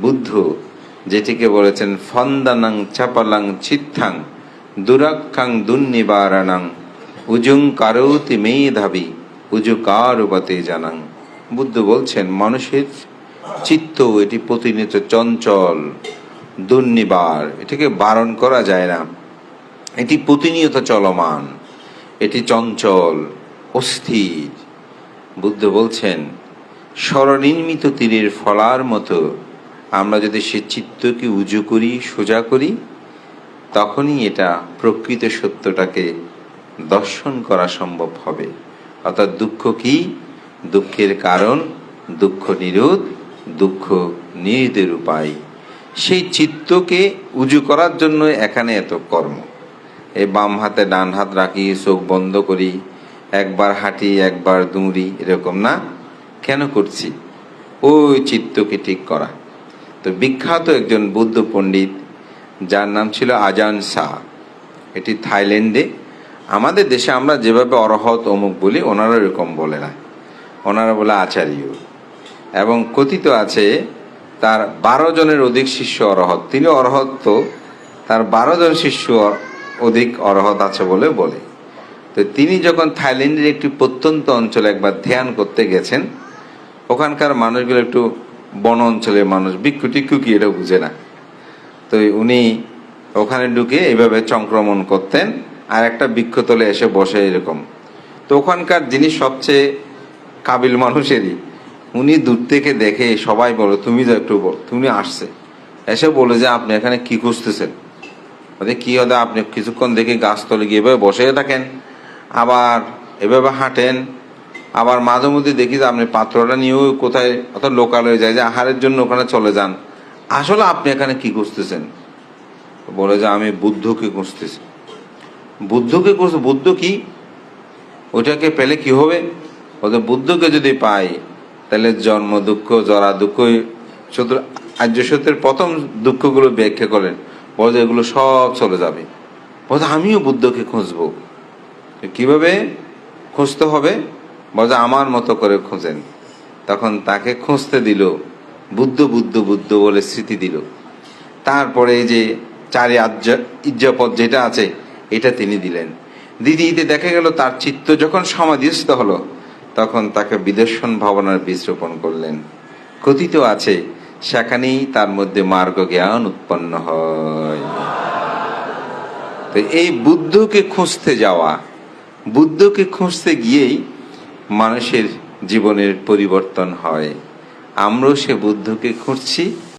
বুদ্ধ, যেটিকে বলেছেন, ফন্দানাং চাপালাং চিত্থাং দুরাক্ষাং দুর্নিবারাণাং, উজুং কারৌতি মেধাবী, উজু কারুবাতে জানাং। বুদ্ধ বলছেন, মানুষের চিত্ত এটি প্রতিনিয়ত চঞ্চল, দুর্নিবার, এটাকে বারণ করা যায় না। এটি প্রতিনিয়ত চলমান, এটি চঞ্চল, অস্থির। বুদ্ধ বলছেন, স্বরনির্মিত তীরের ফলার মতো আমরা যদি সে চিত্তকে উজু করি, সোজা করি, তখনই এটা প্রকৃত সত্যটাকে দর্শন করা সম্ভব হবে। অর্থাৎ দুঃখ কি? দুঃখের কারণ, দুঃখ নিরোধ, দুঃখ নিরোধের উপায়। সেই চিত্তকে উজু করার জন্য এখানে এত কর্ম। এই বাম হাতে ডান হাত রাখি, চোখ বন্ধ করি, একবার হাঁটি, একবার দৌড়ি এরকম না? কেন করছি? ওই চিত্তকে ঠিক করা। তো বিখ্যাত একজন বুদ্ধ পণ্ডিত, যার নাম ছিল আজান শাহ। এটি থাইল্যান্ডে। আমাদের দেশে আমরা যেভাবে অরহত অমুক বলি, ওনারা এরকম বলে না। ওনারা বলে আচার্য। এবং কথিত আছে, তার বারো জনের অধিক শিষ্য অরহত। তিনি অরহত তো তার বারো জন শিষ্য অধিক অরহত আছে বলে বলে। তো তিনি যখন থাইল্যান্ডের একটি প্রত্যন্ত অঞ্চলে একবার ধ্যান করতে গেছেন, ওখানকার মানুষগুলো একটু বন অঞ্চলের মানুষ বিক্ষু টিক্ষু কি এটা বুঝে না। তো উনি ওখানে ঢুকে এভাবে সংক্রমণ করতেন আর একটা বৃক্ষতলে এসে বসে এরকম। তো ওখানকার যিনি সবচেয়ে কাবিল মানুষেরই, উনি দূর থেকে দেখে সবাই বলো, তুমি তো একটু বল। তুমি আসছে। এসে বলে যে, আপনি এখানে কি খুঁজতেছেন? ওদের কি হতে আপনি কিছুক্ষণ দেখে গাছতলে গিয়ে এভাবে বসে থাকেন। আবার এভাবে হাঁটেন আবার মাঝে মধ্যে দেখি যে আপনি পাত্রটা নিয়েও কোথায় অর্থাৎ লোকাল হয়ে যায় যে আহারের জন্য ওখানে চলে যান। আসলে আপনি এখানে কি খুঁজতেছেন? বলে যে আমি বুদ্ধকে খুঁজতেছি। বুদ্ধকে খুঁজতে বুদ্ধ কি? ওটাকে পেলে কি হবে? ওদের বুদ্ধকে যদি পাই, তাহলে জন্ম দুঃখ, জরা দুঃখ শুধু আর্য সত্যের প্রথম দুঃখগুলো ব্যাখ্যা করেন। বলে যে এগুলো সব চলে যাবে। বলছে আমিও বুদ্ধকে খুঁজবো। কীভাবে? খুঁজতে হবে। বলছে আমার মতো করে খুঁজেন। তখন তাকে খুঁজতে দিল, বুদ্ধ বুদ্ধ বুদ্ধ বলে স্মৃতি দিল। তারপরে যে চারি ইজ্জপদ যেটা আছে, এটা তিনি দিলেন। দিদি দিতে দেখা গেল তার চিত্ত যখন সমাধিস্থ হলো, তখন তাকে বিদর্শন ভাবনার বীজ রোপণ করলেন। কথিত আছে, সেখানেই তার মধ্যে মার্গ জ্ঞান উৎপন্ন হয়। তো এই বুদ্ধকে খুঁজতে যাওয়া, বুদ্ধকে খুঁজতে গিয়েই মানুষের জীবনের পরিবর্তন হয়। আমরাও সে বুদ্ধকে খুঁজছি